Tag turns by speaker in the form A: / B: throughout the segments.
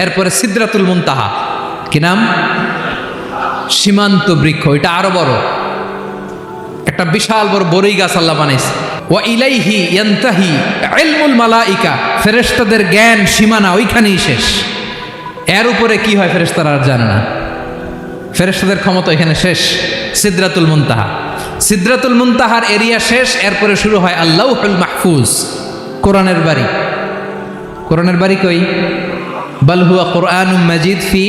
A: এরপরে সিদ্রাতুল মুনতাহা। কি নাম? সীমান্ত বৃক্ষ, এটা আরও বড়। একটা বিশাল বড় বড়ই গাছ আল্লাহ বানাইছে। ওয়া ইলাইহি ইয়ান্তাহি ইলমুল মালাইকা, ফেরেশতাদের জ্ঞান সীমানা ওইখানেই শেষ। এর উপরে কি হয় ফেরেশতারা আর জানে না। ফেরেশতাদের ক্ষমতা এখানে শেষ, সিদ্রাতুল মুনতাহা। সিদ্রাতুল মুনতাহার এরিয়া শেষ, এরপরে শুরু হয় আল্লাহুল মাহফুজ, কোরআনের বাড়ি। কোরআনের বাড়ি কই? বাল কোরআন মাজিদ ফি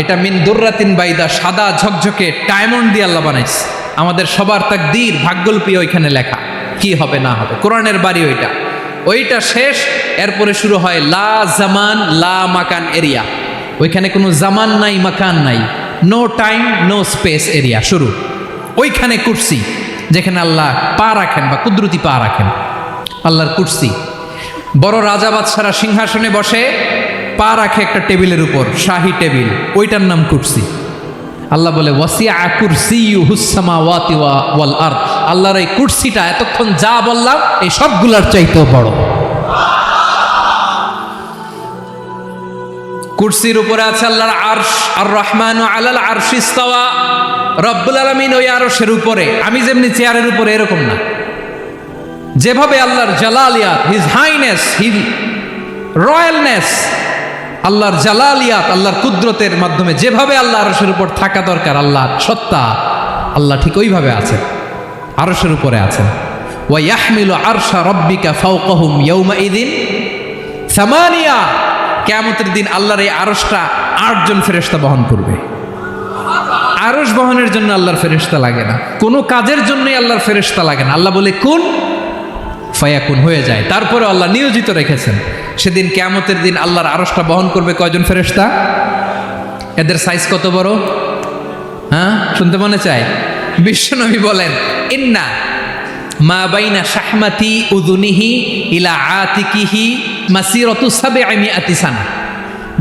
A: এটা মিন দুর্রাতিন বাইদা, সাদা ঝকঝকে ডায়মন্ড দিয়ে আল্লাহ বানাইছে। আমাদের সবার তাক তাকদীর ভাগ্যল্পী ওইখানে লেখা। কি হবে, না হবে? কোরআনের বাড়ি ওইটা। ওইটা শেষ, এরপরে শুরু হয় লা জামান, লা মাকান এরিয়া। ওইখানে কোনো জামান নাই, মাকান নাই। No time no space area শুরু। ওইখানে কুর্সি, যেখানে আল্লাহ পা রাখেন বা কুদরতি পা রাখেন। আল্লাহর কুর্সি। বড় রাজা বাদশারা সিংহাসনে বসে পা রাখে একটা টেবিলের উপর, শাহী টেবিল। ওইটার নাম কুর্সি। আল্লাহ বলে ওয়াসিয়া কুরসি হুসামা ওয়াতি ওয়াল আর আল্লাহর এই কুর্সিটা এতক্ষণ যা বললাম, এই সবগুলার চাইতেও বড়। কুর্সির উপরে আছে আল্লাহর আরশ আর রহমান আলাল আরশিস্তাওয়া রব্বুল আলামিন ওই আরশের উপরে। আমি যেমনি চেয়ারের উপরে, এরকম না। যেভাবে আল্লাহর জালালিয়াত হিজ হাইনেস হিজ রয়্যালনেস আল্লাহর জালালিয়াত, আল্লাহর কুদরতের মাধ্যমে যেভাবে আল্লাহ আরশের উপর থাকা দরকার, আল্লাহ সত্তা, আল্লাহ ঠিক ওইভাবে আছেন, আরশের উপরে আছেন। ওয়া ইয়াহমিলু আরশা রব্বিকা ফাওকাহুম ইয়াউমা ইদিন সামানিয়া, কিয়ামতের দিন আল্লাহর এই আরশটা আটজন ফেরেশতা বহন করবে। আরশ বহনের জন্য আল্লাহর ফেরেশতা লাগে না। কোনো কাজের জন্যই আল্লাহর ফেরেশতা লাগে না। আল্লাহ বলে, কোন ফায়াকুন হয়ে যায়। তারপরে আল্লাহ নিয়োজিত রেখেছেন। সেদিন কেয়ামতের দিন আল্লাহর আরসটা বহন করবে কয়জন ফেরেস্তা এদের সাইজ কত বড়? হ্যাঁ? শুনতে মনে চাই বিশ্বনবী বলেন, ইন্না মা বাইনা শাহমাতি উদুনিহি ইলা আতিকিহি মাসিরতু সাবে আতিসানা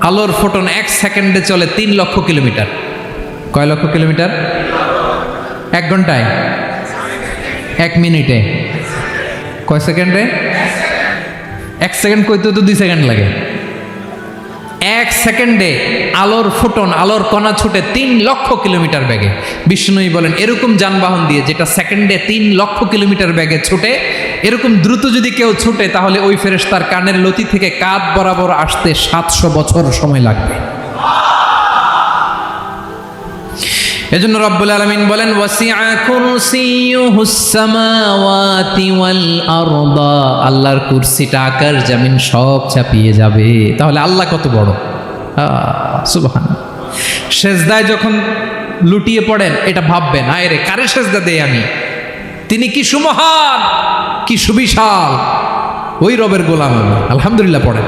A: আলোর ফোটন এক সেকেন্ডে চলে তিন লক্ষ কিলোমিটার। কয় লক্ষ কিলোমিটার? এক ঘন্টায়? এক মিনিটে। কয় সেকেন্ডে? এক সেকেন্ড কইতে তো দুই সেকেন্ড লাগে। এক সেকেন্ডে আলোর ফোটন, আলোর কণা ছুটে তিন লক্ষ কিলোমিটার বেগে। বিষ্ণুই বলেন, এরকম যানবাহন দিয়ে যেটা সেকেন্ডে তিন লক্ষ কিলোমিটার ব্যাগে ছুটে এরকম দ্রুত যদি কেউ ছুটে, তাহলে ওই ফেরেশতার কানের লতি থেকে কাঁধ বরাবর আসতে সাতশো বছর সময় লাগবে। এজন্য রব্বুল আলামিন বলেন আল্লাহর কুরসিটা আকাশ জামিন সব চাপিয়ে যাবে। তাহলে আল্লাহ কত বড়? সুবহান সেজদায় যখন লুটিয়ে পড়েন, এটা ভাববেন আয় রে কারে সেজদা দেই আমি? তিনি কি সুমহান কি সুবিশাল। ওই রবের গোলাম আলহামদুলিল্লাহ পড়েন।